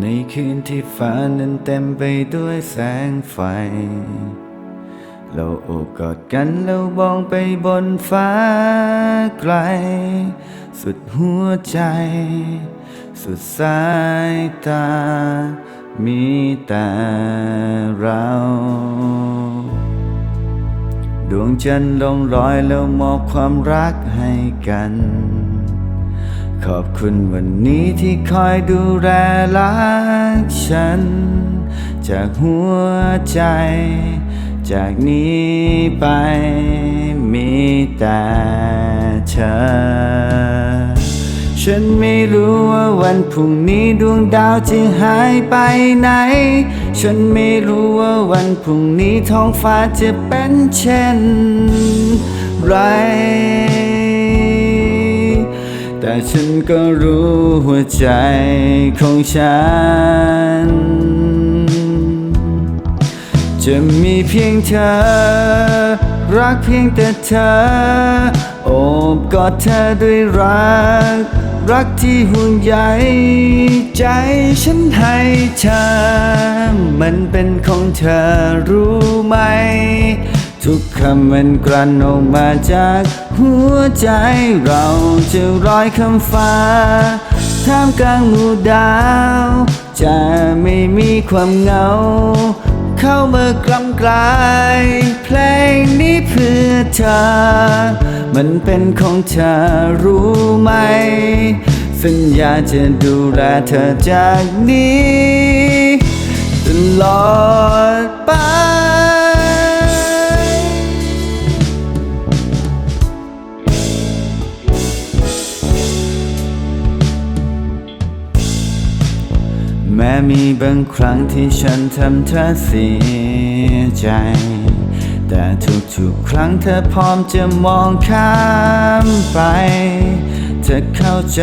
ในคืนที่ฟ้านั้นเต็มไปด้วยแสงไฟ เราโอบกอดกันแล้วมองไปบนฟ้าไกล สุดหัวใจ สุดสายตา มีแต่เรา ดวงจันทร์ลงรอยแล้วมอบความรักให้กัน ขอบคุณวันนี้ที่คอยดูแลรักฉัน จากหัวใจ จากนี้ไปมีแต่เธอ ฉันไม่รู้ว่าวันพรุ่งนี้ดวงดาวจะหายไปไหน ฉันไม่รู้ว่าวันพรุ่งนี้ท้องฟ้าจะเป็นเช่นไร แต่ฉันก็รู้หัวใจของฉัน จะมีเพียงเธอ รักเพียงแต่เธอ โอบกอดเธอด้วยรัก รักที่ห่วงใยใจฉันให้เธอ มันเป็นของเธอรู้ไหม ทุกคำมันกลั่นออกมาจากหัวใจเราจะร้อยคำฟ้าท่ามกลางหมู่ดาว จะไม่มีความเหงา เข้ามากลำกลายเพลงนี้เพื่อเธอ มันเป็นของเธอรู้ไหม สัญญาจะดูแลเธอจากนี้ ม้มีบางครั้งที่ฉันทำเธอเสียใจ แต่ทุกๆครั้งเธอพร้อมจะมองข้ามไป เธอเข้าใจ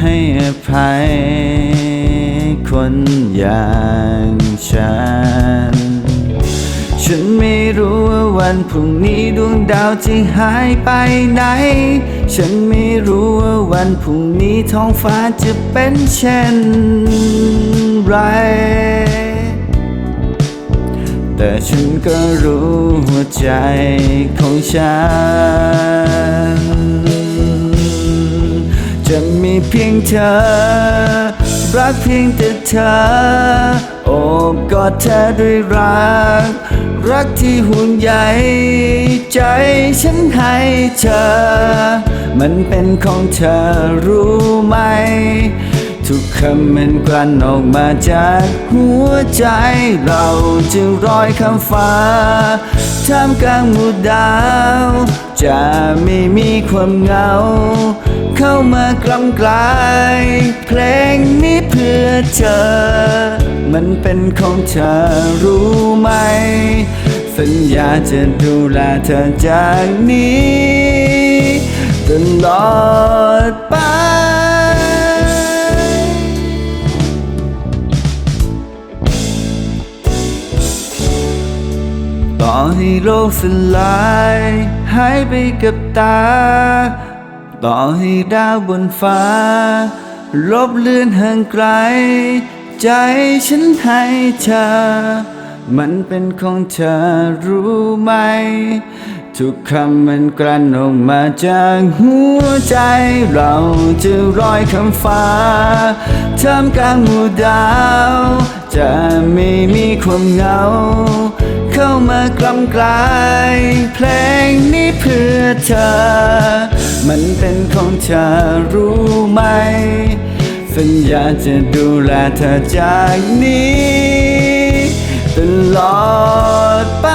ให้อภัยคนอย่างฉัน ฉันไม่รู้ว่าวันพรุ่งนี้ดวงดาวจะหายไปไหน ฉันไม่รู้ว่าวันพรุ่งนี้ท้องฟ้าจะเป็นเช่นไร แต่ฉันก็รู้หัวใจของฉัน จะมีเพียงเธอ รักเพียงแต่เธอ โอบกอดเธอด้วยรัก รักที่ห่วงใยใจฉันให้เธอ มันเป็นของเธอรู้ไหม ทุกคำมันกลั่นออกมาจากหัวใจเราจะร้อยคำฟ้าท่ามกลางหมู่ดาว จะไม่มีความเหงา เข้ามากลำกลายเพลง เธอ มันเป็นของเธอรู้ไหม สัญญาจะดูแลเธอจากนี้ตลอดไปต่อให้โลกสลายหายไปกับตา ต่อให้ดาวบนฟ้า ลบเลือนห่างไกล ใจฉันให้เธอ มันเป็นของเธอรู้ไหม ทุกคำมันกลั่นออกมาจากหัวใจเราจะร้อยคำฟ้าท่ามกลางหมู่ดาว จะไม่มีความเหงา เข้ามากลำกลาย เพลงนี้เพื่อเธอ มันเป็นของเธอรู้ไหม สัญญาจะดูแลเธอจากนี้ ตลอดไป